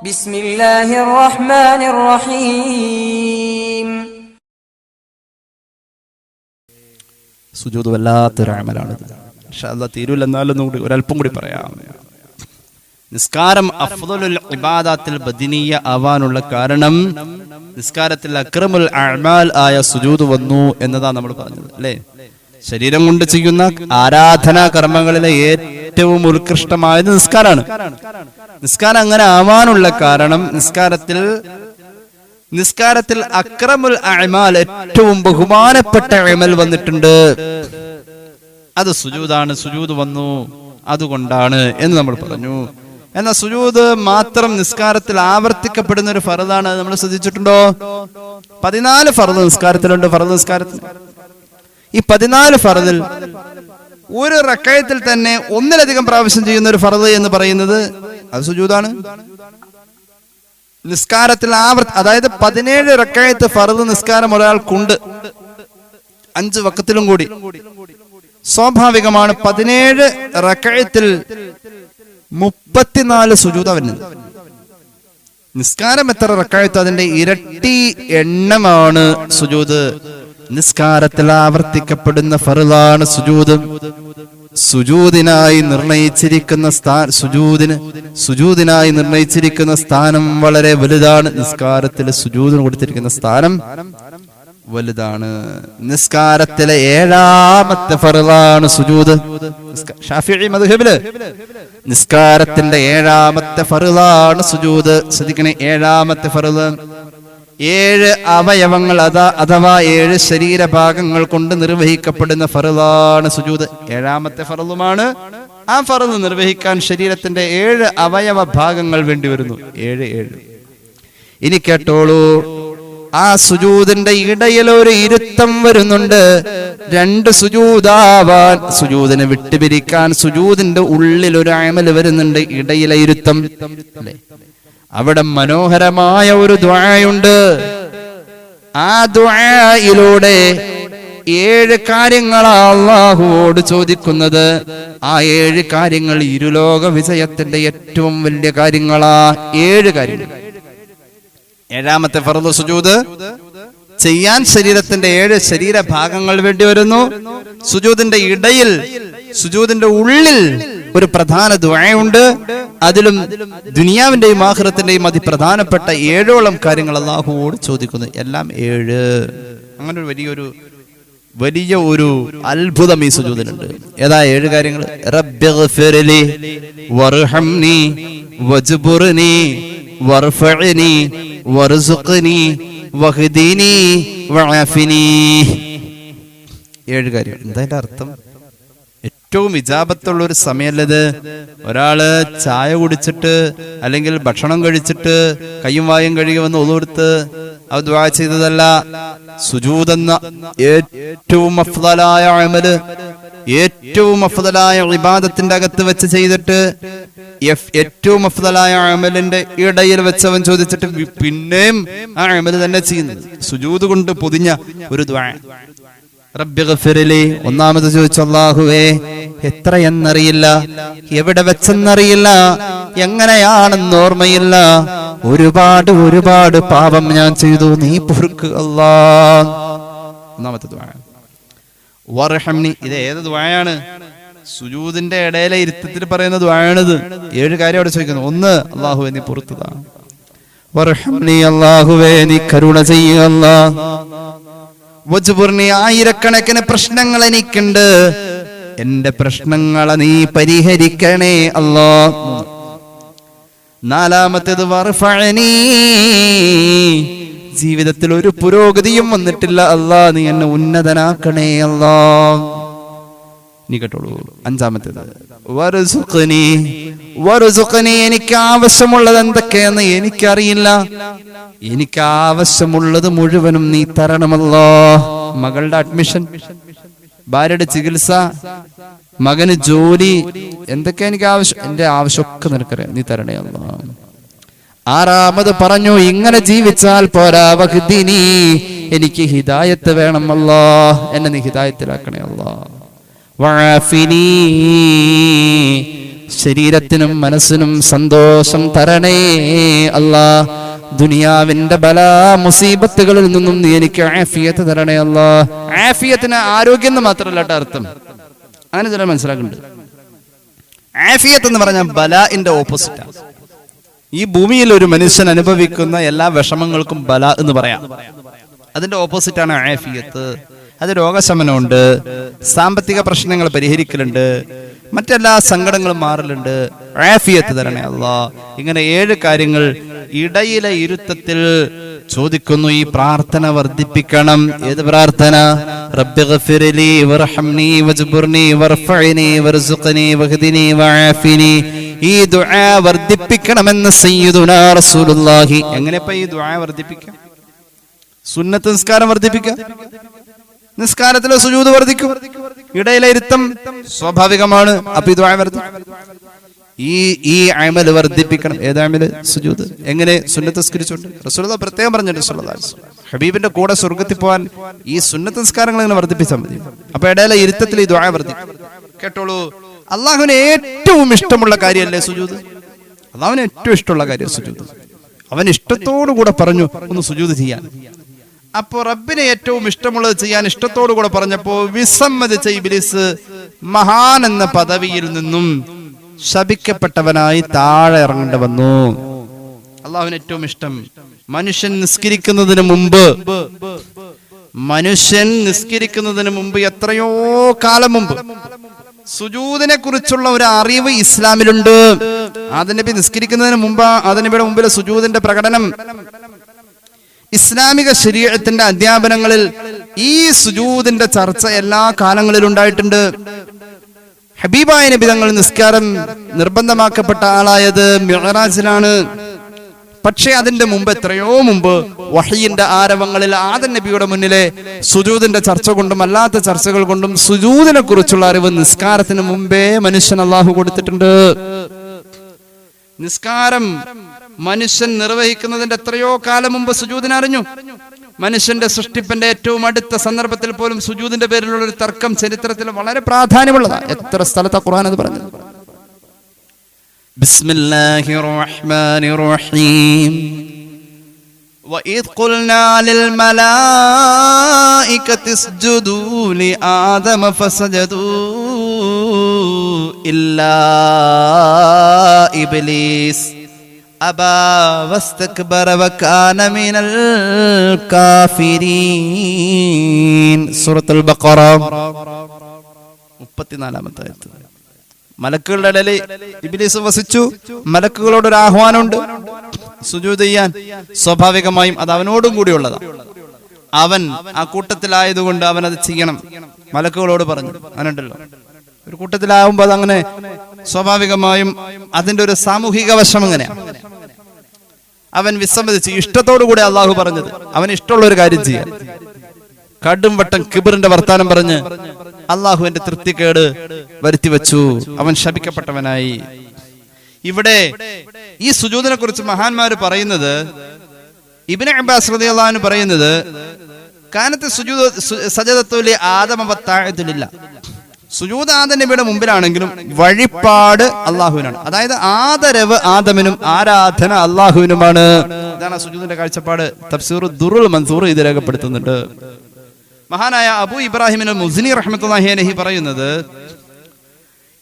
ബിസ്മില്ലാഹിർ റഹ്മാനിർ റഹീം സുജൂദ് വല്ലാത്തൊരു അമലാണിത് ഇൻഷാല്ല തീരൂല എന്നാലൊന്നും കൂടി ഒരല്പം കൂടി പറയാം. നിസ്കാരം അഫ്ദലുൽ ഇബാദത്തിൽ ബദിനീയ ആവാനുള്ള കാരണം നിസ്കാരത്തിൽ അക്രമുൽ അമാൽ ആയ സുജൂദ് വന്നു എന്നതാണ് നമ്മൾ പറഞ്ഞത് അല്ലേ? ശരീരം കൊണ്ട് ചെയ്യുന്ന ആരാധനാ കർമ്മങ്ങളിലെ ഏറ്റവും ഉത്കൃഷ്ടമായത് നിസ്കാരമാണ്. നിസ്കാരം അങ്ങനെ ആവാനുള്ള കാരണം നിസ്കാരത്തിൽ നിസ്കാരത്തിൽ അക്രമുൽ അമാൽ ഏറ്റവും ബഹുമാനപ്പെട്ട അമൽ വന്നിട്ടുണ്ട്. അത് സുജൂതാണ് സുജൂത് വന്നു. അതുകൊണ്ടാണ് എന്ന് നമ്മൾ പറഞ്ഞു. എന്നാൽ സുജൂത് മാത്രം നിസ്കാരത്തിൽ ആവർത്തിക്കപ്പെടുന്ന ഒരു ഫറദാണ്. നമ്മൾ ശ്രദ്ധിച്ചിട്ടുണ്ടോ? പതിനാല് ഫറദ് നിസ്കാരത്തിലുണ്ട്. ഫറദ് നിസ്കാരത്തിൽ ഈ പതിനാല് ഫറദിൽ ഒരു റക്കയത്തിൽ തന്നെ ഒന്നിലധികം പ്രാവശ്യം ചെയ്യുന്ന ഒരു ഫറദ് എന്ന് പറയുന്നത് അത് സുജൂതാണ്. നിസ്കാരത്തിൽ ആവർത്ത അതായത് പതിനേഴ് റക്കയത്ത് ഫറദ് നിസ്കാരം ഒരാൾക്കുണ്ട്. അഞ്ച് വക്കത്തിലും കൂടി. സ്വാഭാവികമാണ് പതിനേഴ് റക്കയത്തിൽ മുപ്പത്തിനാല് സുജൂത വരുന്നത്. നിസ്കാരം എത്ര റക്കായത്തോ അതിന്റെ ഇരട്ടി എണ്ണമാണ് സുജൂത്. നിസ്കാരത്തിൽ ആവർത്തിക്കപ്പെടുന്ന ഫറുതാണ് സുജൂത് സുജൂതിനായി നിർണയിച്ചിരിക്കുന്ന സ്ഥാ സുജൂതിന് സുജൂതിനായി നിർണയിച്ചിരിക്കുന്ന സ്ഥാനം വളരെ വലുതാണ്. നിസ്കാരത്തിൽ സുജൂതിന് കൊടുത്തിരിക്കുന്ന സ്ഥാനം വലുതാണ്. നിസ്കാരത്തിലെ ഏഴാമത്തെ ഫറുതാണ് സുജൂത് ഷാഫി മധുഹബിൽ നിസ്കാരത്തിന്റെ ഏഴാമത്തെ ഫറുതാണ് സുജൂത് ശ്രദ്ധിക്കണേ ഏഴാമത്തെ ഫറുദ് ഏഴ് അവയവങ്ങൾ അതാ അഥവാ ഏഴ് ശരീരഭാഗങ്ങൾ കൊണ്ട് നിർവഹിക്കപ്പെടുന്ന ഫറുദാണ് സുജൂത് ഏഴാമത്തെ ഫറുദുമാണ് ആ ഫറുദ് നിർവഹിക്കാൻ ശരീരത്തിന്റെ ഏഴ് അവയവ ഭാഗങ്ങൾ വേണ്ടി വരുന്നു. ഏഴ് ഏഴ്. ഇനി കേട്ടോളൂ. ആ സുജൂതിന്റെ ഇടയിൽ ഒരു ഇരുത്തം വരുന്നുണ്ട്. രണ്ട് സുജൂതാവാൻ സുജൂതിനെ വിട്ടുപിരിക്കാൻ സുജൂതിന്റെ ഉള്ളിൽ ഒരു അമൽ വരുന്നുണ്ട്. ഇടയിലെ ഇരുത്തം. അല്ലേ? അവിടെ മനോഹരമായ ഒരു ദ്വായുണ്ട്. ആ ദ്വായിലൂടെ ഏഴ് കാര്യങ്ങളാ അള്ളാഹുവോട് ചോദിക്കുന്നത്. ആ ഏഴ് കാര്യങ്ങൾ ഇരുലോക വിജയത്തിന്റെ ഏറ്റവും വലിയ കാര്യങ്ങളാ. ഏഴ് കാര്യങ്ങൾ. ഏഴാമത്തെ ഫറദ് സുജൂദ്. ചെയ്യാൻ ശരീരത്തിന്റെ ഏഴ് ശരീരഭാഗങ്ങൾ വേണ്ടി വരുന്നു. സുജൂദിന്റെ ഇടയിൽ സുജൂദിന്റെ ഉള്ളിൽ ഒരു പ്രധാന ദ്വയുണ്ട്. അതിലും ദുനിയാവിന്റെയും ആഹ്റത്തിന്റെയും അതിപ്രധാനപ്പെട്ട ഏഴോളം കാര്യങ്ങൾ അള്ളാഹുവോട് ചോദിക്കുന്നു. എല്ലാം ഏഴ്. അങ്ങനെ ഒരു വലിയൊരു വലിയ ഒരു അത്ഭുതം ഈ സുജൂതിനുണ്ട് ഏതാ ഏഴ് കാര്യങ്ങൾ? ഏഴ് കാര്യം എന്താ അർത്ഥം? ഏറ്റവും വിജാപത്തുള്ള ഒരു സമയമല്ലത് ഒരാൾ ചായ കുടിച്ചിട്ട് അല്ലെങ്കിൽ ഭക്ഷണം കഴിച്ചിട്ട് കയ്യും വായും കഴുകി വന്ന് ഒതുകൊടുത്ത് അവ ദ്വാ ചെയ്തതല്ല. സുജൂതെന്ന ഏറ്റവും അഫ്ദലായ അമൽ ഏറ്റവും അഫ്ദലായ വിവാദത്തിന്റെ അകത്ത് വെച്ച് ചെയ്തിട്ട് ഏറ്റവും അഫ്ദലായ അമലിന്റെ ഇടയിൽ വെച്ചവൻ ചോദിച്ചിട്ട് പിന്നെയും ആ അമൽ തന്നെ ചെയ്യുന്നത്. സുജൂത് കൊണ്ട് പൊതിഞ്ഞ ഒരു ദ്വാ റബ്ബി ഗഫിറിലി ഒന്നാമത് ചോദിച്ചു അള്ളാഹുവേ എത്രയെന്നറിയില്ല? എവിടെ വെച്ചെന്നറിയില്ല? എങ്ങനെയാണെന്ന് ഓർമ്മയില്ല? ഒരുപാട് ഒരുപാട് പാപം ഞാൻ ചെയ്തു. നീ പൊറുക്ക് അല്ലാ. ഒന്നാമത്തെ വർഹംനി ഇത് ഏത് ദ്വായാണ് സുജൂദിന്റെ ഇടയിലെ ഇരുത്തത്തിൽ പറയുന്ന ദ്വായാണിത് ഏഴ് കാര്യം അവിടെ ചോദിക്കുന്നു. ഒന്ന് അല്ലാഹുവേ നീ പുറത്തുതാ. വർഹംനി അള്ളാഹുവേ നീ കരുണ ചെയ്യുക അല്ലാ വജുബുർണി ആയിരക്കണക്കിന് പ്രശ്നങ്ങൾ എനിക്കുണ്ട്. എന്റെ പ്രശ്നങ്ങളെ നീ പരിഹരിക്കണേ അല്ലോ. നാലാമത്തേത് ജീവിതത്തിൽ ഒരു പുരോഗതിയും വന്നിട്ടില്ല അല്ലാ. നീ എന്നെ ഉന്നതനാക്കണേ അല്ലാ. നീ അഞ്ചാമത്തേത്. എനിക്ക് ആവശ്യമുള്ളത് എന്തൊക്കെയെന്ന് എനിക്കറിയില്ല. എനിക്ക് ആവശ്യമുള്ളത് മുഴുവനും നീ തരണമല്ലോ. മകളുടെ അഡ്മിഷൻ ഭാര്യയുടെ ചികിത്സ മകന് ജോലി എന്തൊക്കെ എനിക്ക് ആവശ്യം എന്റെ ആവശ്യമൊക്കെ നിനക്കറിയാം. നീ തരണേ അല്ലോ ആറാമത് പറഞ്ഞു ഇങ്ങനെ ജീവിച്ചാൽ പോരാ വഹ്ദിനി എനിക്ക് ഹിദായത്ത് വേണമല്ലോ എന്നെ നീ ഹിദായത്തിലാക്കണേ അല്ലോ ശരീരത്തിനും മനസ്സിനും സന്തോഷം തരണേ അല്ലാ. ദുനിയാവിന്റെ ബല മുസീബത്തുകളിൽ നിന്നും നീ എനിക്ക് ആഫിയത്ത് തരണേ അല്ലാ. ആഫിയത്തിന് ആരോഗ്യം എന്ന് മാത്രമല്ല അർത്ഥം. അങ്ങനെ ചില മനസ്സിലാക്കുന്നുണ്ട്. ആഫിയത്ത് എന്ന് പറഞ്ഞാൽ ബലാഇന്റെ ഓപ്പോസിറ്റാണ് ഈ ഭൂമിയിൽ ഒരു മനുഷ്യൻ അനുഭവിക്കുന്ന എല്ലാ വിഷമങ്ങൾക്കും ബല എന്ന് പറയാം. അതിന്റെ ഓപ്പോസിറ്റാണ് ആഫിയത്ത്. അത് രോഗശമനമുണ്ട് സാമ്പത്തിക പ്രശ്നങ്ങൾ പരിഹരിക്കലുണ്ട് മറ്റെല്ലാ സങ്കടങ്ങളും മാറലുണ്ട്. ആഫിയത്ത് തരണേ അല്ല ഇങ്ങനെ ഏഴ് കാര്യങ്ങൾ ഇടയിലെ ഇരുത്തത്തിൽ ചോദിക്കുന്നു. ഈ പ്രാർത്ഥന വർദ്ധിപ്പിക്കണം. ഏത് പ്രാർത്ഥന? വആഫിനി ഈ ദുആ സയ്യിദുനാ റസൂലുള്ളാഹി. ഈ ദുആ വർദ്ധിപ്പിക്കാം? സുന്നത്ത് നിസ്കാരം വർദ്ധിപ്പിക്കാം? നിസ്കാരത്തിലെ സുജൂത് വർദ്ധിക്കും. ഇടയിലെ ഇരുത്തം സ്വാഭാവികമാണ്. അപ്പൊ ഇത് ഈ ഈ അമൽ വർദ്ധിപ്പിക്കണം. ഏത് അമൽ? സുജൂത്. എങ്ങനെ? സുന്നത്ത് റസൂലത പ്രത്യേകം പറഞ്ഞിട്ടുണ്ട് ഹബീബിന്റെ കൂടെ സ്വർഗത്തിൽ പോകാൻ ഈ സുന്നത്ത് നിസ്കാരങ്ങൾ ഇങ്ങനെ വർദ്ധിപ്പിച്ചാൽ മതി. അപ്പൊ ഇടയിലെ ഇരുത്തത്തിൽ ഈ ദ്വായ വർദ്ധിക്കും. കേട്ടോളൂ. അള്ളാഹുവിന് ഏറ്റവും ഇഷ്ടമുള്ള കാര്യമല്ലേ സുജൂത്? അള്ളാഹുവിന് ഏറ്റവും ഇഷ്ടമുള്ള കാര്യം സുജൂത്. അവൻ ഇഷ്ടത്തോടു കൂടെ പറഞ്ഞു ഒന്ന് സുജൂത് ചെയ്യാൻ. അപ്പോ റബ്ബിനെ ഏറ്റവും ഇഷ്ടമുള്ളത് ചെയ്യാൻ ഇഷ്ടത്തോടു കൂടെ പറഞ്ഞപ്പോ വിസമ്മതിച്ച ഇബിലിസ് മഹാൻ എന്ന പദവിയിൽ നിന്നും ശപിക്കപ്പെട്ടവനായി താഴെ ഇറങ്ങേണ്ടി വന്നു. അള്ളാഹുവിന് ഏറ്റവും ഇഷ്ടം മനുഷ്യൻ നിസ്കരിക്കുന്നതിന് മുമ്പ്. മനുഷ്യൻ നിസ്കരിക്കുന്നതിന് മുമ്പ് എത്രയോ കാലം മുമ്പ്. സുജൂദിനെ കുറിച്ചുള്ള ഒരു അറിവ് ഇസ്ലാമിലുണ്ട്. ആദനബി നിസ്കരിക്കുന്നതിന് മുമ്പ് ആദനബിയുടെ മുമ്പിലെ സുജൂദിന്റെ പ്രകടനം ഇസ്ലാമിക ശരീരത്തിന്റെ അധ്യാപനങ്ങളിൽ ഈ സുജൂദിന്റെ ചർച്ച എല്ലാ കാലങ്ങളിലും ഉണ്ടായിട്ടുണ്ട്. ഹബീബായ നബി തങ്ങൾ നിസ്കാരം നിർബന്ധമാക്കപ്പെട്ട ആളായത് മിഹറാജിലാണ് പക്ഷേ അതിന്റെ മുമ്പ് എത്രയോ മുമ്പ് വഹീന്റെ ആരവങ്ങളിൽ ആദൻ നബിയുടെ മുന്നിലെ സുജൂദിന്റെ ചർച്ച കൊണ്ടും അല്ലാത്ത ചർച്ചകൾ കൊണ്ടും സുജൂദിനെ കുറിച്ചുള്ള അറിവ് നിസ്കാരത്തിന് മുമ്പേ മനുഷ്യൻ അള്ളാഹു കൊടുത്തിട്ടുണ്ട്. നിസ്കാരം മനുഷ്യൻ നിർവഹിക്കുന്നതിന്റെ എത്രയോ കാലം മുമ്പ് സുജൂദിനെ അറിഞ്ഞു മനുഷ്യന്റെ സൃഷ്ടിപ്പിന്റെ ഏറ്റവും അടുത്ത സന്ദർഭത്തിൽ പോലും സുജൂദിന്റെ പേരിലുള്ള ഒരു തർക്കം ചരിത്രത്തിൽ വളരെ പ്രാധാന്യമുള്ളതാണ് എത്ര സ്ഥലത്താ ഖുർആൻ അത് പറഞ്ഞത് بسم الله الرحمن الرحيم وإذ قلنا للملائكة اسجدوا لآدم فسجدوا إلا إبليس أبى واستكبر وكان من الكافرين سورة البقرة മുപ്പത്തിനാലാമത്തെ ആയത്ത് മലക്കുകളുടെ ഇടയിൽ ഇബിലിസ് വസിച്ചു മലക്കുകളോട് ഒരു ആഹ്വാനമുണ്ട് സുജൂദ് ചെയ്യാൻ സ്വാഭാവികമായും അത് അവനോടും കൂടിയുള്ളതാണ് അവൻ ആ കൂട്ടത്തിലായതുകൊണ്ട് അവൻ അത് ചെയ്യണം മലക്കുകളോട് പറഞ്ഞു അവനുണ്ടല്ലോ ഒരു കൂട്ടത്തിലാവുമ്പോൾ അതങ്ങനെ സ്വാഭാവികമായും അതിന്റെ ഒരു സാമൂഹിക വശം എങ്ങനെയാണ് അവൻ വിസമ്മതിച്ച്. ഇഷ്ടത്തോടു കൂടെ അള്ളാഹു പറഞ്ഞത്. അവൻ ഇഷ്ടമുള്ള ഒരു കാര്യം ചെയ്യാൻ കടും വട്ടം കിബറിന്റെ വർത്താനം പറഞ്ഞ് അള്ളാഹുവിന്റെ തൃപ്തിക്കേട് വരുത്തി വെച്ചു അവൻ ശപിക്കപ്പെട്ടവനായി. ഇവിടെ ഈ സുജൂദിനെ കുറിച്ച് മഹാന്മാര് പറയുന്നത് ഇബിന് അബ്ബാസ് അൻഹു പറയുന്നത് കാനത്തെ സുജൂദ് സജതത്വലി ആദമവത്താഴത്തിലില്ല സുജൂദ് ആദം നബിയുടെ മുമ്പിലാണെങ്കിലും വഴിപാട് അള്ളാഹുവിനാണ്. അതായത് ആദരവ് ആദമിനും ആരാധന അള്ളാഹുവിനുമാണ്. ഇതാണ് സുജൂദിന്റെ കാഴ്ചപ്പാട്. തഫ്സീർ ദുറുൽ മൻസൂർ ഇത് രേഖപ്പെടുത്തുന്നുണ്ട്. മഹാനായ അബു ഇബ്രാഹിമിന് മുസ്നി റഹ്മത്തുള്ളാഹി അലൈഹി പറയുന്നത്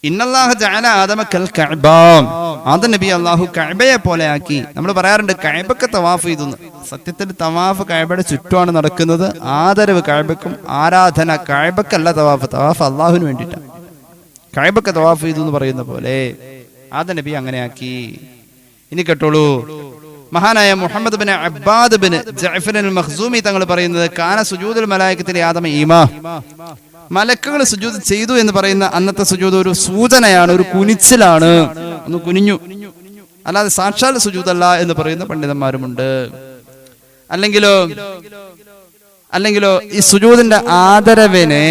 ഇന്നല്ലാഹു ജഅല ആദമ കൽ കഅബ. ആദം നബി അള്ളാഹു കഴബയെ പോലെ ആക്കി. നമ്മൾ പറയാറുണ്ട് കഴബക്ക് തവാഫ് ചെയ്തു. സത്യത്തിൽ തവാഫ് കഴബയുടെ ചുറ്റുമാണ് നടക്കുന്നത്. ആദരവ് കഴബക്കും ആരാധന കഴബക്കല്ല തവാഫ്. തവാഫ് അള്ളാഹുവിന് വേണ്ടിയിട്ടാണ് കഴബക്ക് തവാഫ് ചെയ്തു എന്ന് പറയുന്ന പോലെ ആദ നബി അങ്ങനെ ആക്കി. ഇനി കേട്ടോളൂ. മഹാനായ Muhammad bin Abbad bin Jafar al Makhzumi തങ്ങൾ പറയുന്നത് കാന സുജൂദുൽ മലായികത്തിന്റെ ആദമ ഈമാ. മലക്കുകൾ സുജൂത് ചെയ്തു എന്ന് പറയുന്ന അന്നത്തെ സുജൂത് ഒരു സൂചനയാണ് ഒരു കുനിച്ചിലാണ്. ഒന്ന് കുനിഞ്ഞു. അല്ലാതെ സാക്ഷാൽ സുജൂതല്ല എന്ന് പറയുന്ന പണ്ഡിതന്മാരുമുണ്ട്. അല്ലെങ്കിലോ അല്ലെങ്കിലോ ഈ സുജൂതിന്റെ ആദരവിനെ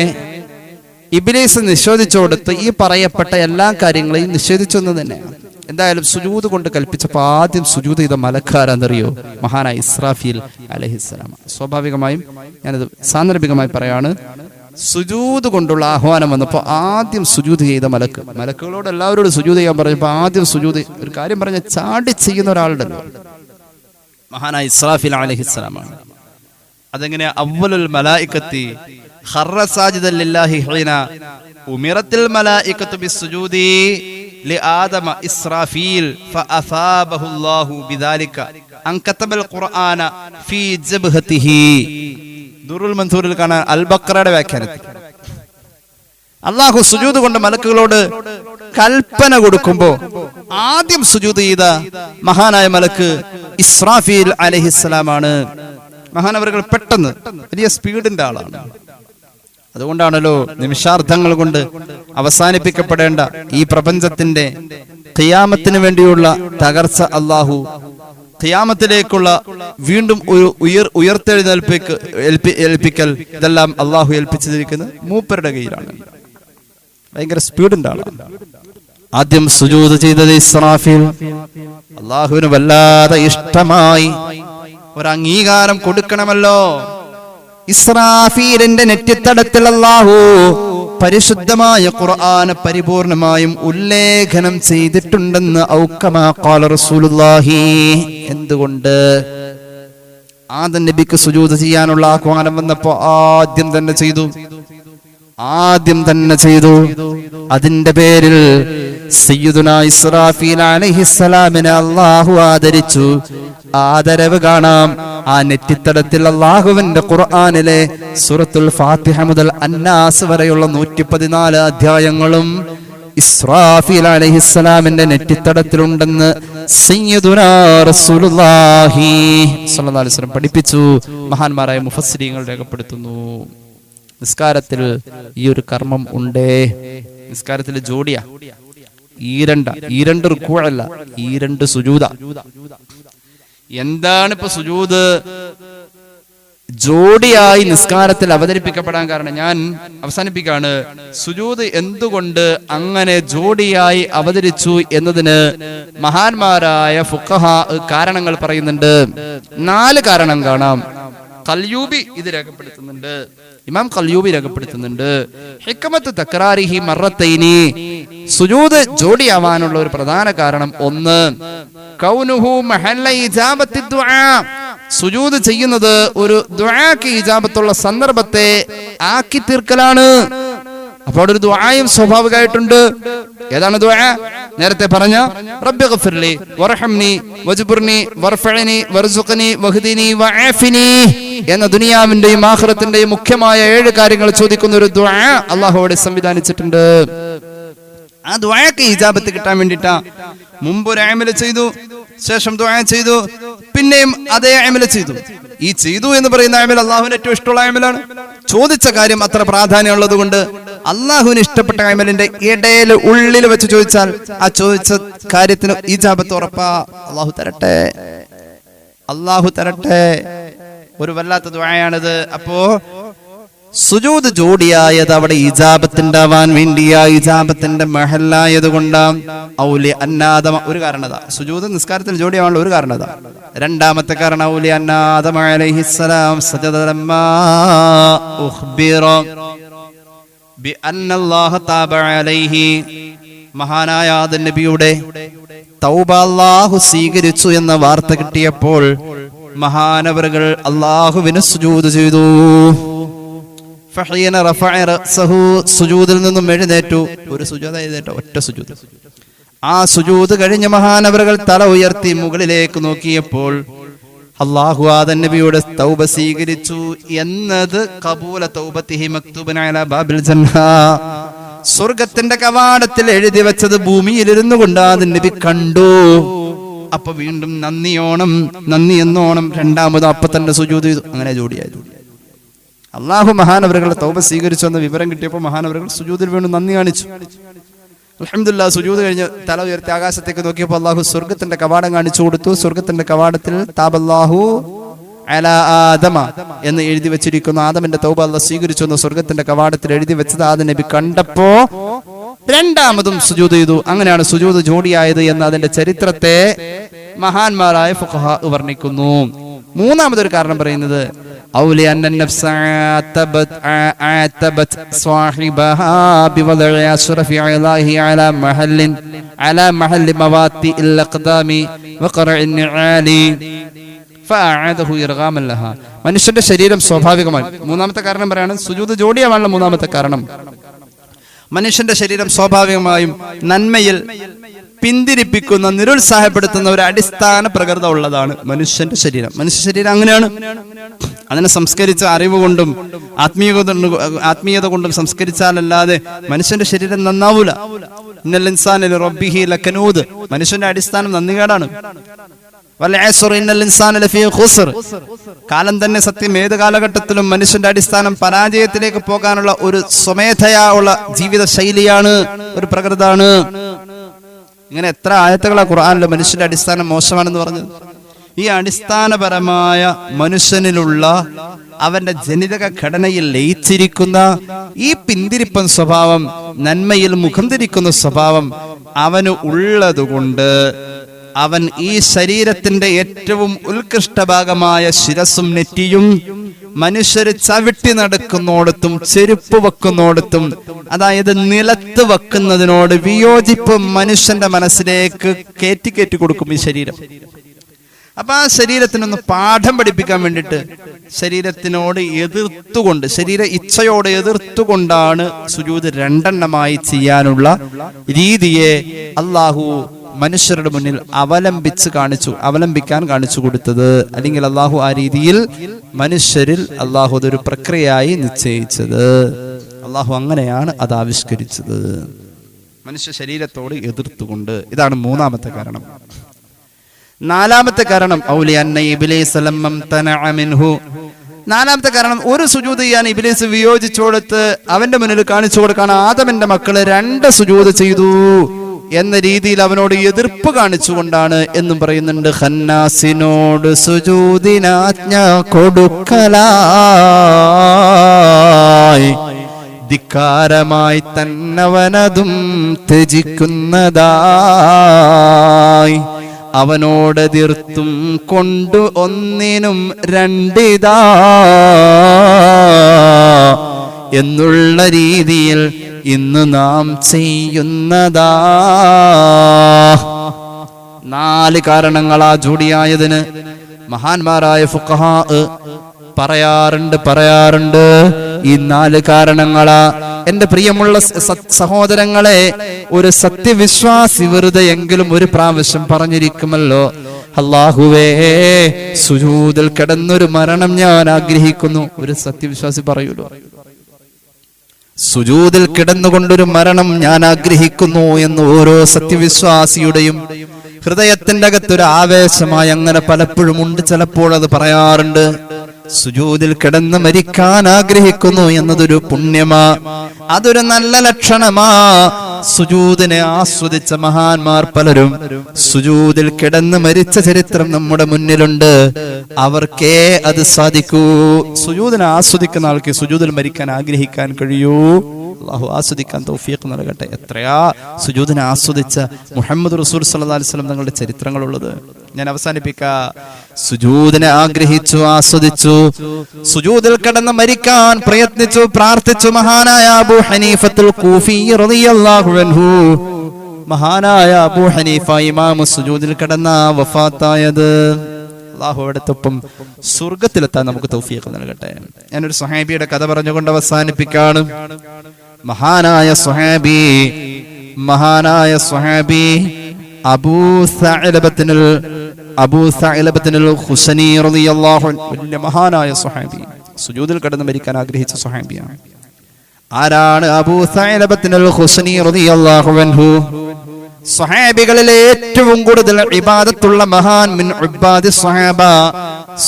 ഇബിലേസ് നിഷേധിച്ചു കൊടുത്ത് ഈ പറയപ്പെട്ട എല്ലാ കാര്യങ്ങളെയും നിഷേധിച്ചു എന്ന് തന്നെയാണ്. എന്തായാലും സുജൂത് കൊണ്ട് കൽപ്പിച്ചപ്പോൾ ആദ്യം സുജൂത് ചെയ്ത മലക്കാരെന്നറിയോ മഹാനായ ഇസ്രാഫീൽ അലഹിസ്സലാം. സ്വാഭാവികമായും ഞാനത് സാന്ദർഭികമായി പറയാണ്. സുജൂത് കൊണ്ടുള്ള ആഹ്വാനം വന്നപ്പോൾ ആദ്യം സുജൂത് ചെയ്ത മലക്ക് മലക്കുകളോട് എല്ലാവരോടും സുജൂത് ചെയ്യാൻ പറഞ്ഞപ്പോൾ ആദ്യം സുജൂത് ഒരു കാര്യം പറഞ്ഞ ചാടി ചെയ്യുന്ന ഒരാളുണ്ടല്ലോ മഹാനായ ഇസ്രാഫിൽ അലഹിസ്സലാമാണ് അതെങ്ങനെ അവലുൽ മലായിക്കത്തി ഖറ സാജിദൻ ലില്ലാഹി ഹീന ഉമിറത്തിൽ മലായിക്കത്തു ബിസ്സുജൂദി لآدم إسرافيل فأثابه الله بذلك أن كتب القرآن في جبهته ദുറുൽ മൻസൂറിൽ കാണാൻ അൽ ബക്രയുടെ വ്യാഖ്യാനത്തിൽ അള്ളാഹു സുജൂത് കൊണ്ട് മലക്കുകളോട് കൽപ്പന കൊടുക്കുമ്പോ ആദ്യം സുജൂത് ചെയ്ത മഹാനായ മലക്ക് ഇസ്രാഫീൽ അലഹിസ്സലാമാണ്. മഹാനവറുകൾ പെട്ടെന്ന് വലിയ സ്പീഡിന്റെ ആളാണ്. അതുകൊണ്ടാണല്ലോ നിമിഷാർത്ഥങ്ങൾ കൊണ്ട് അവസാനിപ്പിക്കപ്പെടേണ്ട ഈ പ്രപഞ്ചത്തിന്റെ ഖിയാമത്തിന് വേണ്ടിയുള്ള തകർച്ച അള്ളാഹു ഖിയാമത്തിലേക്കുള്ള വീണ്ടും ഒരു ഉയർ ഉയർത്തെഴുന്നേൽപ്പിക്ക് ഏൽപ്പി ഏൽപ്പിക്കൽ ഇതെല്ലാം അള്ളാഹു ഏൽപ്പിച്ചിരിക്കുന്നത് മൂപ്പരുടെ കയ്യിലാണ്. ഭയങ്കര സ്പീഡിന്റെ ആളാണ്. ആദ്യം സുജൂത് ചെയ്തത് ഇസ്രാഫിൽ. അള്ളാഹുവിന് വല്ലാതെ ഇഷ്ടമായി. ഒരു അംഗീകാരം കൊടുക്കണമല്ലോ. ഇസ്രാഫീലിന്റെ നെറ്റിത്തടത്തിൽ അല്ലാഹു പരിശുദ്ധമായ ഖുർആാന പരിപൂർണമായും ഉല്ലേഖനം ചെയ്തിട്ടുണ്ടെന്ന് ഔക്കമാ എന്തുകൊണ്ട്? ആദം നബിക്ക് സുജൂദ് ചെയ്യാനുള്ള ആഹ്വാനം വന്നപ്പോ ആദ്യം തന്നെ ചെയ്തു. ആദ്യം തന്നെ ചെയ്തു. അതിന്റെ പേരിൽ ഇസ്രാഫീൽ അലൈഹിസ്സലാമിനെ അള്ളാഹു ആദരിച്ചു. ആദരവ് കാണാം. ആ നെറ്റിത്തടത്തിൽ അള്ളാഹുവിന്റെ ഖുർആാനിലെ സൂറത്തുൽ ഫാത്തിഹ മുതൽ അന്നാസ് വരെയുള്ള നൂറ്റി പതിനാല് അധ്യായങ്ങളും ഇസ്രാഫീൽ അലൈഹിസ്സലാമിന്റെ നെറ്റിത്തടത്തിലുണ്ടെന്ന് പഠിപ്പിച്ചു. മഹാന്മാരായ മുഫസ്രീങ്ങൾ രേഖപ്പെടുത്തുന്നു. നിസ്കാരത്തിൽ ഈ ഒരു കർമ്മം ഉണ്ടേ? നിസ്കാരത്തിൽ ജോഡിയാ? ഈരണ്ട ഈരണ്ട് റുക്കുവല്ല ഈരണ്ട് സുജൂത. എന്താണ് ഇപ്പൊ സുജൂത് ജോഡിയായി നിസ്കാരത്തിൽ അവതരിപ്പിക്കപ്പെടാൻ കാരണം ഞാൻ അവസാനിപ്പിക്കാണ്. സുജൂത് എന്തുകൊണ്ട് അങ്ങനെ ജോഡിയായി അവതരിച്ചു എന്നതിന് മഹാന്മാരായ ഫുക്കഹ കാരണങ്ങൾ പറയുന്നുണ്ട്. നാല് കാരണം കാണാം. കൽയൂബി ഇത് രേഖപ്പെടുത്തുന്നുണ്ട്. ഇമാം കല്യൂബി രേഖപ്പെടുത്തുന്നുണ്ട്. ഹിക്കമത്ത് തക്രാരിഹി മറത്തൈനി. സുജൂദ് ജോഡിയാവാനുള്ള ഒരു പ്രധാന കാരണം ഒന്ന്. കൗനുഹു മഹല്ല ഇജാബത്തി ദുആ. സുജൂദ് ചെയ്യുന്നത് ഒരു ദ്വാക്ക് ഇജാബത്തുള്ള സന്ദർഭത്തെ ആക്കി തീർക്കലാണ് അപ്പോൾ ഒരു ദ്വായം സ്വാഭാവികമായിട്ടുണ്ട്. ഏതാണ് ദുആ? നേരത്തെ പറഞ്ഞ റബ്ബി ഗഫിർലി വർഹംനി വജ്ബുർനി വർഫഅനി വർസുഖനി വഹ്ദിനി വആഫിനി എന്ന ദുനിയാവിന്റെയും ആഖിറത്തിന്റെയും മുഖ്യമായ ഏഴ് കാര്യങ്ങൾ ചോദിക്കുന്ന ഒരു ദുആ അല്ലാഹുവോട് സംവിധാനിച്ചിട്ടുണ്ട്. ആ ദ്വായക്ക് ഹിജാബത്ത് കിട്ടാൻ വേണ്ടിട്ടാ മുമ്പ് ഒരു അമല ചെയ്തു ശേഷം ദ്വായ ചെയ്തു പിന്നെയും അതേ അമല ചെയ്തു. ഈ ചെയ്തു എന്ന് പറയുന്ന അമൽ അള്ളാഹുവിന് ഏറ്റവും ഇഷ്ടമുള്ള അമലാണ്. ചോദിച്ച കാര്യം അത്ര പ്രാധാന്യമുള്ളത് കൊണ്ട് അള്ളാഹുവിന് ഇഷ്ടപ്പെട്ട കൈമലിന്റെ ഇടയിൽ ഉള്ളിൽ വെച്ച് ചോദിച്ചാൽ ആ ചോദിച്ച കാര്യത്തിന് ഈ ഇജാബത്ത് ഉറപ്പാ. അള്ളാഹു തരട്ടെ. അള്ളാഹു തരട്ടെ. ഒരു വല്ലാത്ത ദ്വായാണിത് അപ്പോ സുജൂത് ജോഡിയായത് അവിടെ ഇജാബത്തുണ്ടാവാൻ വേണ്ടിയാ. ഇജാബത്തിന്റെ മഹലായത് കൊണ്ടാം ഔലി അന്നാദമ ഒരു കാരണത. സുജൂത് നിസ്കാരത്തിൽ ജോഡിയാവാനുള്ള ഒരു കാരണത. രണ്ടാമത്തെ കാരണം ഔലി അന്നാദമ അലൈഹിസ്സലാം സജദ ലമ്മാ ഉഖ്ബിറ. മഹാനായ ആദം നബിയുടെ തൗബ സ്വീകരിച്ചു എന്ന വാർത്ത കിട്ടിയപ്പോൾ മഹാനവറുകൾ അള്ളാഹുവിന് സുജൂത് ചെയ്തു. സുജൂതിൽ നിന്നും എഴുന്നേറ്റു. ഒരു എഴുന്നേറ്റ ഒറ്റ സുജൂത്. ആ സുജൂത് കഴിഞ്ഞ മഹാനവറുകൾ തല ഉയർത്തി മുകളിലേക്ക് നോക്കിയപ്പോൾ അള്ളാഹു ആദൻ നബിയുടെ തൗബ സ്വീകരിച്ചു എന്നത് കബൂല അലാ ബാബിൽ സ്വർഗത്തിന്റെ കവാടത്തിൽ എഴുതി വെച്ചത് ഭൂമിയിൽ ഇരുന്നു കൊണ്ട് ആദൻ നബി കണ്ടു. അപ്പൊ വീണ്ടും നന്ദിയോണം നന്ദി എന്നോണം രണ്ടാമത് അപ്പൊ തന്നെ സുജൂത് ചെയ്തു. അങ്ങനെ ജോഡിയായി. അള്ളാഹു മഹാനവരുകളെ തൗബ സ്വീകരിച്ചു എന്ന വിവരം കിട്ടിയപ്പോൾ മഹാനവറുകൾ സുജൂതിൽ വീണ്ടും നന്ദി കാണിച്ചു. അലഹമില്ല സുജൂത് കഴിഞ്ഞ് തല ഉയർത്തി ആകാശത്തേക്ക് നോക്കിയപ്പോൾ അള്ളാഹു സ്വർഗത്തിന്റെ കവാടം കാണിച്ചു കൊടുത്തു. സ്വർഗത്തിന്റെ കവാടത്തിൽ താബല്ലാഹു ആദമ എന്ന് എഴുതി വെച്ചിരിക്കുന്നു. ആദമിന്റെ തൗബ അള്ളാഹ് സ്വീകരിച്ചു എന്ന് സ്വർഗത്തിന്റെ കവാടത്തിൽ എഴുതി വെച്ചത് ആദ നബി കണ്ടപ്പോ രണ്ടാമതും സുജൂത് ചെയ്തു. അങ്ങനെയാണ് സുജൂത് ജോഡിയായത് എന്ന് അതിന്റെ ചരിത്രത്തെ മഹാന്മാരായ ഫുഖഹ വർണിക്കുന്നു. മൂന്നാമതൊരു കാരണം പറയുന്നത് أو لأن النفس عاتبت عاتبت صاحبها بوضع أشرف أعضائه على محل على محل مواتي الأقدام وقرع النعال ഫഅഅദഹു ഇർഗാമൻ ലഹ. മനുഷ്യന്റെ ശരീരം സ്വാഭാവികമായി മൂന്നാമത്തെ കാരണം പറയാണ് സുജൂദ് ജോഡിയാവാനുള്ള മൂന്നാമത്തെ കാരണം മനുഷ്യന്റെ ശരീരം സ്വാഭാവികമായും നന്മയിൽ പിന്തിരിപ്പിക്കുന്ന നിരുത്സാഹപ്പെടുത്തുന്ന ഒരു അടിസ്ഥാന പ്രകൃത ഉള്ളതാണ് മനുഷ്യന്റെ ശരീരം. മനുഷ്യ ശരീരം അങ്ങനെയാണ്. അതിനെ സംസ്കരിച്ച അറിവ് കൊണ്ടും ആത്മീയത ആത്മീയത കൊണ്ടും സംസ്കരിച്ചാലല്ലാതെ മനുഷ്യന്റെ ശരീരം നന്നാവൂല. ലക്കനൂദ്. മനുഷ്യന്റെ അടിസ്ഥാനം നന്ദികേടാണ്. കാലം തന്നെ സത്യം ഏത് കാലഘട്ടത്തിലും മനുഷ്യന്റെ അടിസ്ഥാനം പരാജയത്തിലേക്ക് പോകാനുള്ള ഒരു സ്വമേധയാ ഉള്ള ജീവിത ശൈലിയാണ് ഒരു പ്രകൃതാണ്. ഇങ്ങനെ എത്ര ആയത്തുകളാ ഖുർആനിൽ മനുഷ്യന്റെ അടിസ്ഥാനം മോശമാണെന്ന് പറഞ്ഞത്? ഈ അടിസ്ഥാനപരമായ മനുഷ്യനിലുള്ള അവന്റെ ജനിതക ഘടനയിൽ ലയിച്ചിരിക്കുന്ന ഈ പിന്തിരിപ്പൻ സ്വഭാവം നന്മയിൽ മുഖം തിരിക്കുന്ന സ്വഭാവം അവന് ഉള്ളതുകൊണ്ട് അവൻ ഈ ശരീരത്തിന്റെ ഏറ്റവും ഉത്കൃഷ്ട ഭാഗമായ ശിരസും നെറ്റിയും മനുഷ്യര് ചവിട്ടി നടക്കുന്നോടത്തും ചെരുപ്പ് വെക്കുന്നോടത്തും അതായത് നിലത്ത് വെക്കുന്നതിനോട് വിയോജിപ്പ് മനുഷ്യന്റെ മനസ്സിലേക്ക് കയറ്റി കയറ്റി കൊടുക്കും ഈ ശരീരം. അപ്പൊ ആ ശരീരത്തിനൊന്ന് പാഠം പഠിപ്പിക്കാൻ വേണ്ടിയിട്ട് ശരീരത്തിനോട് എതിർത്തുകൊണ്ട് ശരീര ഇച്ഛയോട് എതിർത്തുകൊണ്ടാണ് സുജൂത് രണ്ടെണ്ണമായി ചെയ്യാനുള്ള രീതിയെ അള്ളാഹു മനുഷ്യരുടെ മുന്നിൽ അവലംബിച്ച് കാണിച്ചു അവലംബിക്കാൻ കാണിച്ചു കൊടുത്തത്. അല്ലെങ്കിൽ അള്ളാഹു ആ രീതിയിൽ മനുഷ്യരിൽ അള്ളാഹു അതൊരു പ്രക്രിയയായി നിശ്ചയിച്ചത്. അള്ളാഹു അങ്ങനെയാണ് അത് ആവിഷ്കരിച്ചത്. മനുഷ്യ ശരീരത്തോട് എതിർത്തുകൊണ്ട് ഇതാണ് മൂന്നാമത്തെ കാരണം. നാലാമത്തെ കാരണം നാലാമത്തെ കാരണം ഒരു സുജൂത് ചെയ്യാൻ ഇബിലേസ് വിയോജിച്ചു കൊടുത്ത് അവന്റെ മുന്നിൽ കാണിച്ചു കൊടുക്കാൻ ആദമന്റെ മക്കൾ രണ്ട് സുജൂത് ചെയ്തു. എന്ന രീതിയിൽ അവനോട് എതിർപ്പ് കാണിച്ചുകൊണ്ടാണ് എന്നും പറയുന്നുണ്ട് ഖന്നാസിനോട് സുജൂതിനാജ്ഞ കൊടുക്കലായി. ധിക്കാരമായി തന്നവനതും ത്യജിക്കുന്നതായി. അവനോട് തീർത്തും കൊണ്ടു ഒന്നിനും രണ്ടിതാ. എന്നുള്ള രീതിയിൽ ഇന്ന് നാം ചെയ്യുന്നതാ. നാല് കാരണങ്ങളാ ജോഡിയായതിന് മഹാന്മാരായ ഫുഖഹാ പറയാറുണ്ട് പറയാറുണ്ട്. ഈ നാല് കാരണങ്ങളാ എന്റെ പ്രിയമുള്ള സഹോദരങ്ങളെ ഒരു സത്യവിശ്വാസി വെറുതെ എങ്കിലും ഒരു പ്രാവശ്യം പറഞ്ഞിരിക്കുമല്ലോ. അള്ളാഹുവേ സുജൂതിൽ കിടന്നൊരു മരണം ഞാൻ ആഗ്രഹിക്കുന്നു. ഒരു സത്യവിശ്വാസി പറയൂലോ? സുജൂതിൽ കിടന്നുകൊണ്ടൊരു മരണം ഞാൻ ആഗ്രഹിക്കുന്നു എന്ന് ഓരോ സത്യവിശ്വാസിയുടെയും ഹൃദയത്തിന്റെ അകത്തൊരു ആവേശമായി അങ്ങനെ പലപ്പോഴും ഉണ്ട് ചിലപ്പോൾ അത് പറയാറുണ്ട്. സുജൂതിൽ കിടന്ന് മരിക്കാൻ ആഗ്രഹിക്കുന്നു എന്നതൊരു പുണ്യമാ. അതൊരു നല്ല ലക്ഷണമാ. സുജൂതിനെ ആസ്വദിച്ച മഹാന്മാർ പലരും സുജൂതിൽ കിടന്ന് മരിച്ച ചരിത്രം നമ്മുടെ മുന്നിലുണ്ട്. അവർക്കേ അത് സാധിക്കൂ. സുജൂതിനെ ആസ്വദിക്കുന്ന ആൾക്ക് സുജൂതിൽ മരിക്കാൻ ആഗ്രഹിക്കാൻ കഴിയൂ. അള്ളാഹു ആസ്വദിക്കാൻ തൗഫീഖ് നൽകട്ടെ. എത്രയാ സുജൂദിനെ ആസ്വദിച്ച മുഹമ്മദ് റസൂൽ സല്ലാ അലിസ്ലം തങ്ങളുടെ ചരിത്രങ്ങളുള്ളത്. ഞാൻ അവസാനിപ്പിക്കാ. സുജൂദിനെ ആഗ്രഹിച്ചു ആസ്വദിച്ചു. സുജൂദിൽ കടന്ന് മരിക്കാൻ പ്രയത്നിച്ചു പ്രാർത്ഥിച്ചു മഹാനായ അബൂ ഹനീഫത്തുൽ കൂഫി റളിയല്ലാഹു അൻഹു. മഹാനായ അബൂ ഹനീഫ ഇമാമു സുജൂദിൽ കടന്ന വഫാത്തായത്. അള്ളാഹു അടുത്തൊപ്പം സ്വർഗത്തിലെത്താൻ നമുക്ക് തൗഫീഖ് നൽകട്ടെ. ഞാനൊരു സുഹാബിയുടെ കഥ പറഞ്ഞുകൊണ്ട് അവസാനിപ്പിക്കാണ്. മഹാനായ സുഹാബി മഹാനായ സുഹാബി അബൂ സഅലബത്തിനുൽ അബൂ സഅലബത്തിനുൽ ഖുശനി റളിയല്ലാഹു അൻഹു വലിയ മഹാനായ സുഹാബി സുജൂദിൽ കിടന്ന് മരിക്കാൻ ആഗ്രഹിച്ച സുഹാബിയാണ് ആരാണ് അബൂ സഅലബത്തിനുൽ ഖുശനി റളിയല്ലാഹു അൻഹു? സ്വഹാബികളിലെ ഏറ്റവും കൂടുതൽ ഇബാദത്തുള്ള മഹാൻ മിൻ ഇബാദി സ്വഹാബ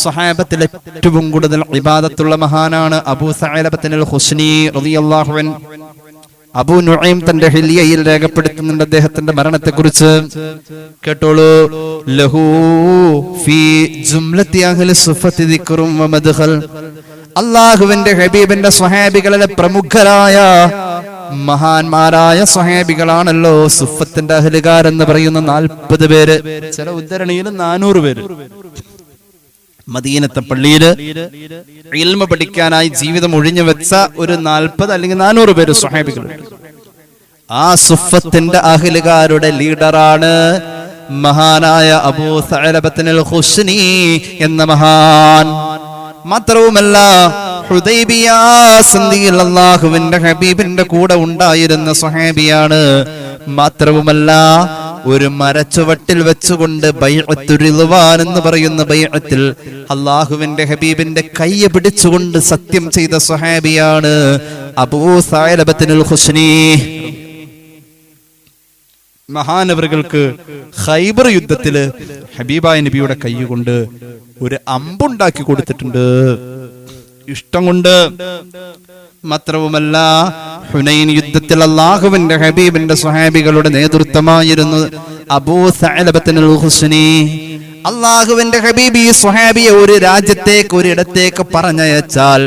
സ്വഹാബത്തിൽ ഏറ്റവും കൂടുതൽ ഇബാദത്തുള്ള മഹാനാണ് അബൂ സഅലബത്തിനുൽ ഹുസ്നി റളിയല്ലാഹു അൻ അബൂ നുഐം തന്റെ ഹിലിയയിൽ രേഖപ്പെടുത്തുന്നുണ്ട് അദ്ദേഹത്തിന്റെ മരണത്തെക്കുറിച്ച്. കേട്ടോളൂ. ലഹു ഫീ ദിക്റും അള്ളാഹുവിന്റെ ഹബീബിന്റെ സ്വഹാബികളിലെ പ്രമുഖരായ മഹാന്മാരായ സ്വഹാബികളാണല്ലോ സുഫത്തിന്റെ അഹലുകാർ എന്ന് പറയുന്ന നാൽപ്പത് പേര്. ചില ഉദ്ധരണിയിൽ നാനൂറ് പേര്. മദീനത്തെ പള്ളിയിൽ ഇൽമ പഠിക്കാനായി ജീവിതം ഒഴിഞ്ഞു വെച്ച ഒരു നാൽപ്പത് അല്ലെങ്കിൽ നാനൂറ് പേര് സ്വഹാബികളുണ്ട്. ആ സുഫത്തിന്റെ അഹിലുകാരുടെ ലീഡറാണ് മഹാനായ അബൂ സഅലബത്തുൽ ഖുസ്നി എന്ന മഹാൻ. മാത്രവുമല്ല ഹുദൈബിയ സന്ധിയിൽ അല്ലാഹുവിന്റെ ഹബീബിന്റെ കൂടെ ഉണ്ടായിരുന്ന സ്വഹാബിയാണ്. മാത്രവുമല്ല ഒരു മരച്ചുവട്ടിൽ വെച്ചുകൊണ്ട് ബൈഅത്തുരിളുവാൻ എന്ന് പറയുന്ന ബൈഅത്തിൽ അള്ളാഹുവിന്റെ ഹബീബിന്റെ കയ്യെ പിടിച്ചുകൊണ്ട് സത്യം ചെയ്ത സ്വഹാബിയാണ് അബൂ സായലബത്തിനുൽ ഹുസ്നി മഹാനവറുകൾക്ക് ഖൈബർ യുദ്ധത്തിൽ ഹബീബായ നബിയുടെ കൈ കൊണ്ട് ഒരു അമ്പുണ്ടാക്കി കൊടുത്തിട്ടുണ്ട്. ഇഷ്ടം കൊണ്ട് മാത്രവുമല്ല ഹുനൈൻ യുദ്ധത്തിൽ അള്ളാഹുവിന്റെ ഹബീബിന്റെ സ്വഹാബികളുടെ നേതൃത്വമായിരുന്നു അബൂ ഹുസ്നി അള്ളാഹുവിന്റെ ഹബീബി ഈ സ്വഹാബിയെ ഒരു രാജ്യത്തേക്ക് ഒരിടത്തേക്ക് പറഞ്ഞയച്ചാൽ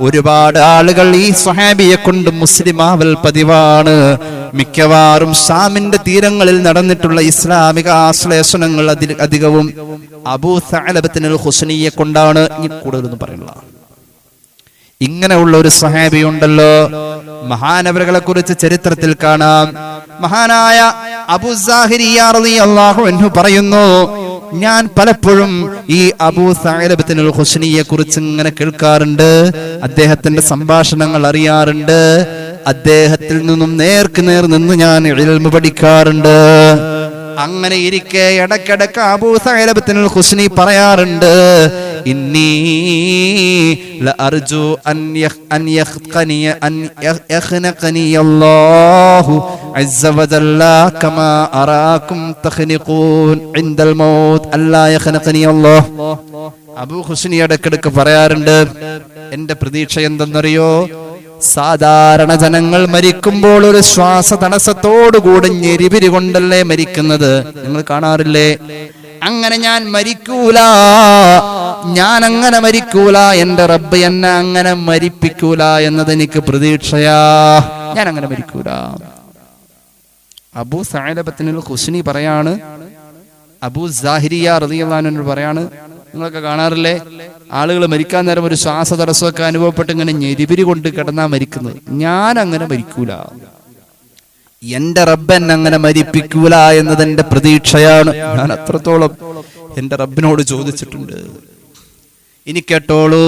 ഒരുപാട് ആളുകൾ ഈ സ്വഹാബിയെ കൊണ്ട് മുസ്ലിമാവൽ പതിവാണ്. മിക്കവാറും ഷാമിന്റെ തീരങ്ങളിൽ നടന്നിട്ടുള്ള ഇസ്ലാമിക ആശ്ലേഷണങ്ങൾ അധികവും അബൂ സഅലബത്തുൽ ഹുസ്നിയെ കൊണ്ടാണ് ഇനി കൂടുതലൊന്നും പറയുന്നില്ല ഇങ്ങനെയുള്ള ഒരു സഹാബി ഉണ്ടല്ലോ മഹാനവറുകളെ കുറിച്ച് ചരിത്രത്തിൽ കാണാം മഹാനായ അബുസാഹിറിയാഹു പറയുന്നു ഞാൻ പലപ്പോഴും ഈ അബൂ സാഹിബത്തിനുൽ ഹുസ്നിയെ കുറിച്ച് ഇങ്ങനെ കേൾക്കാറുണ്ട്. അദ്ദേഹത്തിന്റെ സംഭാഷണങ്ങൾ അറിയാറുണ്ട്. അദ്ദേഹത്തിൽ നിന്നും നേർക്ക് നേർ നിന്ന് ഞാൻ ഇൽമ പഠിക്കാറുണ്ട്. അങ്ങനെ ഇരിക്കെ ഇടക്കിടക്ക് അബൂ സൈലബത്തിനുൽ ഹുസ്നി പറയാറുണ്ട് ഇന്നി അൻ അൻ അൻ കമാ ഇൻദൽ അല്ലാ അബൂ ഹുസ്നി ഇടക്കിടക്ക് പറയാറുണ്ട് എന്റെ പ്രതീക്ഷ എന്തെന്നറിയോ? സാധാരണ ജനങ്ങൾ മരിക്കുമ്പോൾ ഒരു ശ്വാസ തടസ്സത്തോടുകൂടി ഞെരിപിരി കൊണ്ടല്ലേ മരിക്കുന്നത്? നിങ്ങൾ കാണാറില്ലേ? അങ്ങനെ ഞാൻ മരിക്കൂല. ഞാൻ അങ്ങനെ മരിക്കൂല. എന്റെ റബ്ബ് എന്നെ അങ്ങനെ മരിപ്പിക്കൂല എന്നത് എനിക്ക് പ്രതീക്ഷയാ. ഞാൻ അങ്ങനെ മരിക്കൂല. അബൂ സായലബത്തിനുള്ള ഹുസ്നി പറയാണ് അബൂ സാഹിരിയ റതിയാനോട് പറയാണ് നിങ്ങളൊക്കെ കാണാറില്ലേ? ആളുകൾ മരിക്കാൻ നേരം ഒരു ശ്വാസ തടസ്സമൊക്കെ അനുഭവപ്പെട്ട് ഇങ്ങനെ ഞെരിപിരി കൊണ്ട് കിടന്നാ മരിക്കുന്നത്. ഞാൻ അങ്ങനെ മരിക്കൂല. എന്റെ റബ്ബൻ അങ്ങനെ മരിപ്പിക്കൂല എന്നത് എന്റെ പ്രതീക്ഷയാണ്. ഞാൻ അത്രത്തോളം എന്റെ റബ്ബിനോട് ചോദിച്ചിട്ടുണ്ട്. ഇനി കേട്ടോളൂ.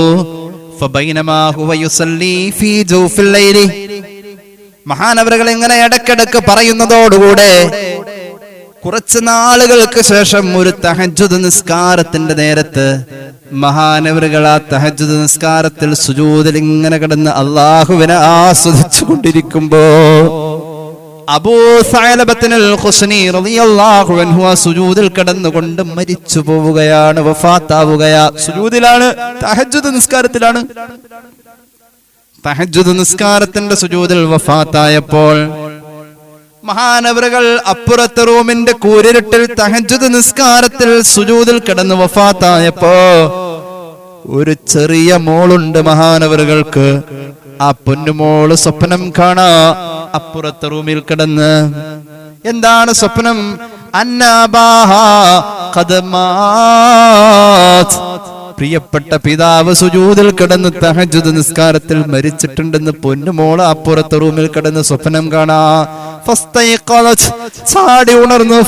മഹാനവരകൾ ഇങ്ങനെ ഇടക്കിടക്ക് പറയുന്നതോടുകൂടെ കുറച്ച് നാളുകൾക്ക് ശേഷം ഒരു തഹജുദ് നിസ്കാരത്തിന്റെ നേരത്ത് മഹാനവറുകൾ ആ തഹജുദ് നിസ്കാരത്തിൽ സുജൂതിൽ ഇങ്ങനെ കിടന്ന് അള്ളാഹുവിനെ ആസ്വദിച്ചു കൊണ്ടിരിക്കുമ്പോ സുജൂദിൽ കിടന്നുകൊണ്ട് മരിച്ചു പോവുകയാണ് വഫാത്താവുകയാ. സുജൂദിലാണ് തഹജുദ് നിസ്കാരത്തിലാണ്. തഹജുദ് നിസ്കാരത്തിന്റെ സുജൂദിൽ വഫാത്തായപ്പോൾ മഹാനവറുകൾ അപ്പുറത്ത് റൂമിന്റെ കൂരിരുട്ടിൽ തഹജുദ് നിസ്കാരത്തിൽ സുജൂതിൽ കിടന്ന് വഫാത്തായപ്പോ ഒരു ചെറിയ മോളുണ്ട് മഹാനവറുകൾക്ക്. ആ പൊന്നുമോൾ സ്വപ്നം കാണാ അപ്പുറത്ത് റൂമിൽ കിടന്ന്. എന്താണ് സ്വപ്നം? അന്നാബാഹ ഖദമാത് പ്രിയപ്പെട്ട പിതാവ് സുജൂതിൽ കിടന്ന് തഹജുദ് നിസ്കാരത്തിൽ മരിച്ചിട്ടുണ്ടെന്ന് പൊന്നുമോൾ അപ്പുറത്തെ റൂമിൽ കിടന്ന് സ്വപ്നം കാണാ ഉണർന്നു.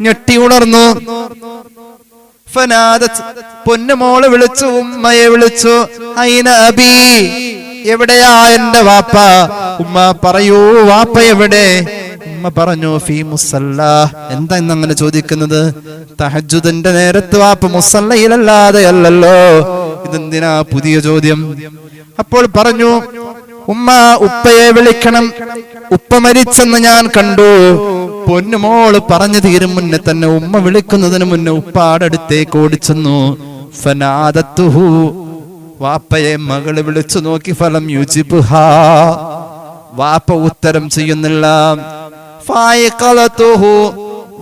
ഞെട്ടി ഉണർന്നു. പൊന്നുമോൾ വിളിച്ചു ഉമ്മയെ വിളിച്ചു എവിടെയാ എന്റെ വാപ്പ ഉമ്മ പറയൂ വാപ്പ എവിടെ ഉമ്മ പറഞ്ഞു ഫീ മുസല്ല എന്താ ഇന്ന് അങ്ങനെ ചോദിക്കുന്നത്? തഹജുദിന്റെ നേരത്ത് വാപ്പ് മുസല്ലയിലല്ലാതെ അല്ലല്ലോ. ഇതെന്തിനാ പുതിയ ചോദ്യം? അപ്പോൾ പറഞ്ഞു ഉമ്മ ഉപ്പയെ വിളിക്കണം. ഉപ്പ മരിച്ചെന്ന് ഞാൻ കണ്ടു. പൊന്നുമോൾ പറഞ്ഞു തീരും മുന്നേ തന്നെ ഉമ്മ വിളിക്കുന്നതിന് മുന്നേ ഉപ്പാടടുത്തേക്ക് ഓടിച്ചെന്നു. ഫനാദത്തുഹു. വാപ്പയെ മകൾ വിളിച്ചു നോക്കി ഫലം യുജിബുഹ. വാപ്പ ഉത്തരം ചെയ്യുന്നില്ല.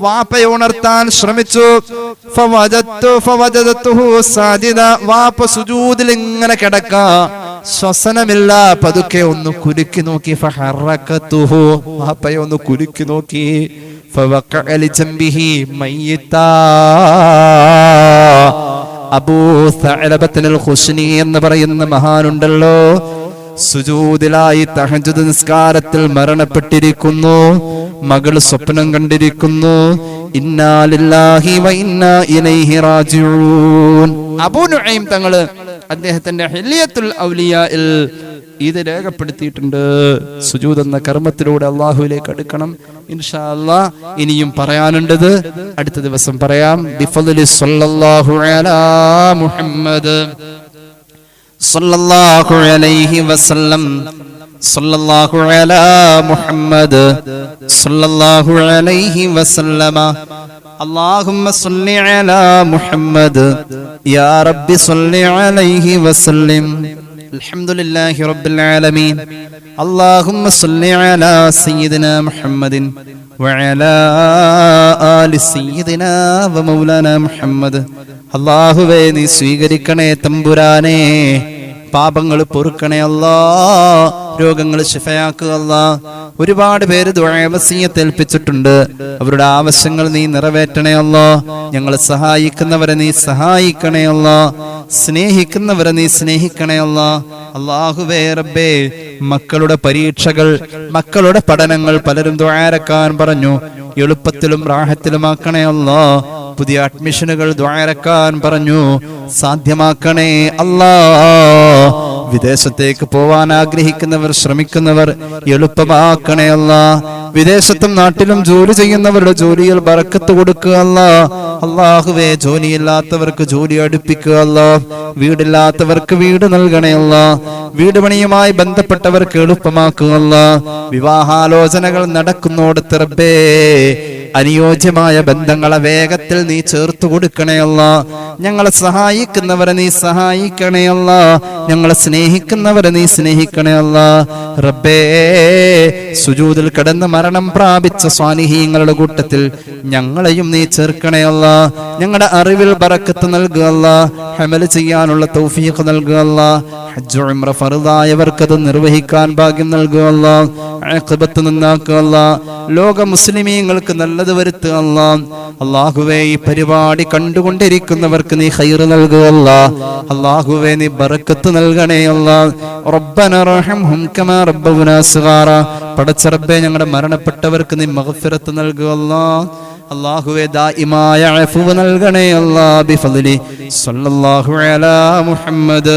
വാപ്പയെ ഉണർത്താൻ ശ്രമിച്ചു. വാപ്പ സുജൂദിൽ ഇങ്ങനെ കിടക്ക ശ്വസനമില്ല പതുക്കെ ഒന്ന് കുലുക്കി നോക്കി. വാപ്പയെ ഒന്ന് കുലുക്കി നോക്കി. അബൂ എന്ന് പറയുന്ന മഹാനുണ്ടല്ലോ സുജൂദിലായി തഹജുദ് നിസ്കാരത്തിൽ മരണപ്പെട്ടിരിക്കുന്നു. മകൾ സ്വപ്നം കണ്ടിരിക്കുന്നു. ഇന്നാലില്ലാഹി ഇലൈഹി റാജിഊൻ. തങ്ങൾ അദ്ദേഹത്തിന്റെ ഇത് രേഖപ്പെടുത്തിയിട്ടുണ്ട്. സുജൂദ് എന്ന കർമ്മത്തിലൂടെ അള്ളാഹുവിലേക്ക് അടുക്കണം. ഇൻഷാ ഇനിയും പറയാനുണ്ടത് അടുത്ത ദിവസം പറയാം. സല്ലല്ലാഹു മുഹമ്മദ്. സല്ലല്ലാഹു അലൈഹി വസല്ലം സല്ലല്ലാഹു അലാ മുഹമ്മദ് സല്ലല്ലാഹു അലൈഹി വസല്ലമ اللهم صل على محمد يا رب صل عليه وسلم الحمد لله رب العالمين اللهم صل على سيدنا محمد وعلى آل سيدنا ومولانا محمد അള്ളാഹുവേ നീ സ്വീകരിക്കണേ തമ്പുരാനേ പാപങ്ങൾ പൊറുക്കണേ രോഗങ്ങൾ ശിഫയാക്കുക അല്ലാ. ഒരുപാട് പേര് ദ്വയവസീയത്തെ ഏൽപ്പിച്ചിട്ടുണ്ട്. അവരുടെ ആവശ്യങ്ങൾ നീ നിറവേറ്റണേ അല്ലാ. ഞങ്ങളെ സഹായിക്കുന്നവരെ നീ സഹായിക്കണേ അല്ലാ. സ്നേഹിക്കുന്നവരെ നീ സ്നേഹിക്കണേ അല്ലാ. റബ്ബേ മക്കളുടെ പരീക്ഷകൾ മക്കളുടെ പഠനങ്ങൾ പലരും ദ്വാരക്കാൻ പറഞ്ഞു. എളുപ്പത്തിലും റാഹത്തിലുമാക്കണേ പുതിയ അഡ്മിഷനുകൾ ദ്വാരക്കാൻ പറഞ്ഞു. സാധ്യമാക്കണേ അല്ലാ. വിദേശത്തേക്ക് പോവാൻ ആഗ്രഹിക്കുന്നവർ ശ്രമിക്കുന്നവർ എളുപ്പമാക്കണേ അല്ല. വിദേശത്തും നാട്ടിലും ജോലി ചെയ്യുന്നവരുടെ ജോലിയിൽ ബറക്കത്ത് കൊടുക്കുക അല്ല. അള്ളാഹുവേ ജോലിയില്ലാത്തവർക്ക് ജോലി അടുപ്പിക്കുക അല്ല. വീടില്ലാത്തവർക്ക് വീട് നൽകണേ അല്ല. വീട് പണിയുമായി ബന്ധപ്പെട്ടവർക്ക് എളുപ്പമാക്കുക അല്ല. വിവാഹാലോചനകൾ നടക്കുന്നോടത്ത് റബ്ബേ അനുയോജ്യമായ ബന്ധങ്ങളെ വേഗത്തിൽ നീ ചേർത്ത് കൊടുക്കണേയല്ല ഞങ്ങളെ സഹായിക്കുന്നവരെ നീ സഹായിക്കണേയല്ല ഞങ്ങളെ സ്നേഹിക്കുന്നവരെ നീ സ്നേഹിക്കണേയല്ല റബ്ബേ സുജൂതിൽ കിടന്ന് മരണം പ്രാപിച്ച സ്വാനിഹീങ്ങളുടെ കൂട്ടത്തിൽ ഞങ്ങളെയും നീ ചേർക്കണേയല്ല ഞങ്ങളുടെ അറിവിൽ ബറക്കത്ത് നൽകുകയല്ല ഹമൽ ചെയ്യാനുള്ള തൗഫീഖ് നൽകുകയല്ല ഹജ്ജ് ഉംറ നിർവഹിക്കാൻ ഭാഗ്യം നൽകുകയല്ല ആഖിബത്ത് ലോക മുസ്ലിമീങ്ങൾക്ക് നല്ലത് വരുത്തുക അള്ളാഹുവേ ഈ പരിപാടി കണ്ടുകൊണ്ടിരിക്കുന്നവർക്ക് നീ ഹൈർ നൽകുകയല്ല അള്ളാഹുവേ നീ ബറക്കത്ത് നൽകണേ അല്ല. കമാ ഞങ്ങളുടെ മരണപ്പെട്ടവർക്ക് നീ മഗ്ഫിറത്ത് നൽകുകയല്ല അള്ളാഹുവേ ദായിമായ അഫുവ് നൽകണേ സല്ലല്ലാഹു മുഹമ്മദ്.